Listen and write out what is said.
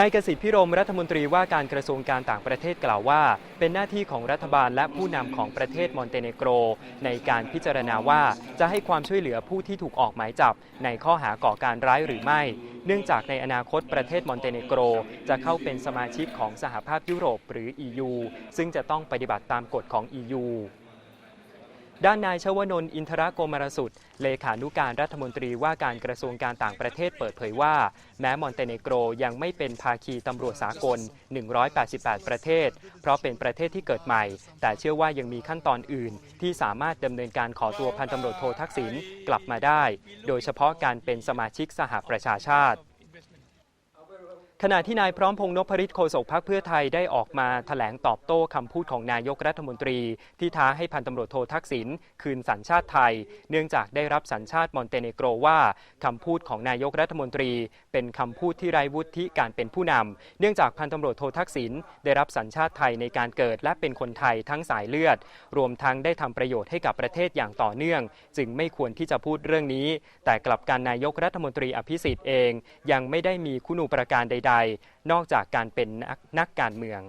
นายกสิทธิพิรมรัฐมนตรีว่าการกระทรวงการต่างประเทศกล่าวว่า เป็นหน้าที่ของรัฐบาลและผู้นำของประเทศมอนเตเนโกร ในการพิจารณาว่าจะให้ความช่วยเหลือผู้ที่ถูกออกหมายจับ ในข้อหาก่อการร้ายหรือไม่ เนื่องจากในอนาคตประเทศมอนเตเนโกร จะเข้าเป็นสมาชิกของสหภาพยุโรปหรือ EU ซึ่งจะต้องปฏิบัติตามกฎของ EU ด้านนายชวนนท์อินทรโกมารสุดเลขานุการรัฐมนตรีว่าการกระทรวงการต่างประเทศเปิดเผยว่า แม้มอนเตเนโกรยังไม่เป็นภาคีตำรวจสากล 188 ประเทศ เพราะเป็นประเทศที่เกิดใหม่ แต่เชื่อว่ายังมีขั้นตอนอื่น ที่สามารถดำเนินการขอตัวพันตำรวจโททักษิณกลับมาได้ โดยเฉพาะการเป็นสมาชิกสหประชาชาติ ขณะที่นายพร้อมพงษ์นพฤทธิ์โฆษกพรรคเพื่อไทยได้ออกมาแถลงตอบโต้คำพูดของนายกรัฐมนตรี ที่ท้าให้พันตำรวจโททักษิณคืนสัญชาติไทย เนื่องจากได้รับสัญชาติมอนเตเนโกรว่าคำพูดของนายกรัฐมนตรี เป็นคำพูดที่ไร้วุฒิการเป็นผู้นำเนื่องจากพันตำรวจโททักษิณได้รับสัญชาติไทยในการเกิดและเป็นคนไทยทั้งสายเลือด รวมทั้งได้ทำประโยชน์ให้กับประเทศอย่างต่อเนื่อง จึงไม่ควรที่จะพูดเรื่องนี้ แต่กลับการนายกรัฐมนตรีอภิสิทธิ์เอง ยังไม่ได้มีคุณูปการใดๆ นอกจากการเป็นนักการเมือง